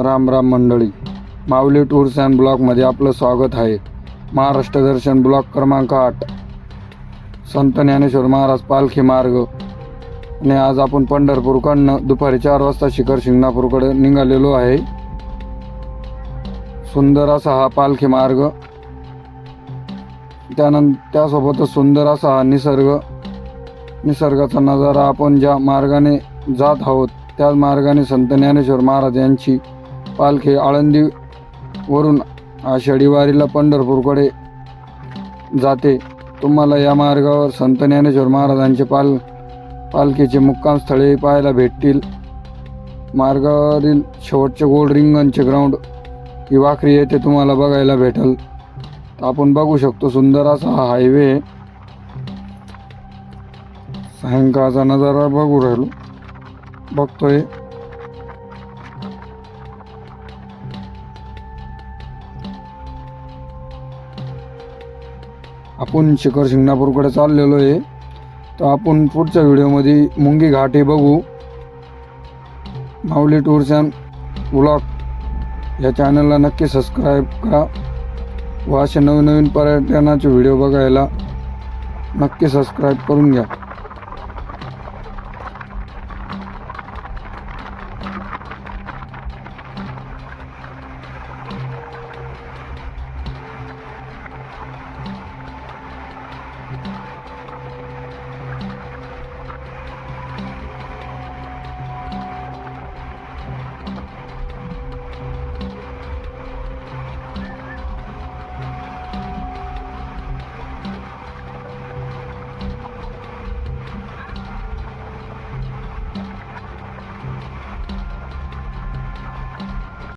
राम राम मंडळी. माऊली tours and ब्लॉकमध्ये आपलं स्वागत आहे. महाराष्ट्र दर्शन ब्लॉक क्रमांक आठ. संत ज्ञानेश्वर महाराज पालखी मार्ग. आणि आज आपण पंढरपूरकडनं दुपारी चार वाजता शिखर शिंगणापूरकडे निघालेलो आहे. सुंदर असा हा पालखी मार्ग. त्यानंतर त्यासोबतच सुंदर असा हा निसर्ग. निसर्गाचा नजारा आपण ज्या मार्गाने जात आहोत त्याच मार्गाने संत ज्ञानेश्वर महाराज यांची पालखी आळंदीवरून आषाढी वारीला पंढरपूरकडे जाते. तुम्हाला या मार्गावर संत ज्ञानेश्वर महाराजांचे पाल पालखीचे मुक्काम स्थळे पाहायला भेटतील. मार्गावरील शेवटचे गोल रिंगणचे ग्राउंड ही वाखरी येथे तुम्हाला बघायला भेटेल. तर आपण बघू शकतो सुंदर असा हा हायवे सायंकाळचा नजारा बघू राहिलो. बघतोय. आपण शिखर शिंगणापूरकडे चाललेलो आहे. तर आपण पुढच्या व्हिडिओमध्ये मुंगी घाट हे बघू. माऊली टूर्स अँड व्लॉग या चॅनलला नक्की सबस्क्राईब करा. व असे नवीन नवीन पर्यटनाचे व्हिडिओ बघायला नक्की सबस्क्राईब करून घ्या.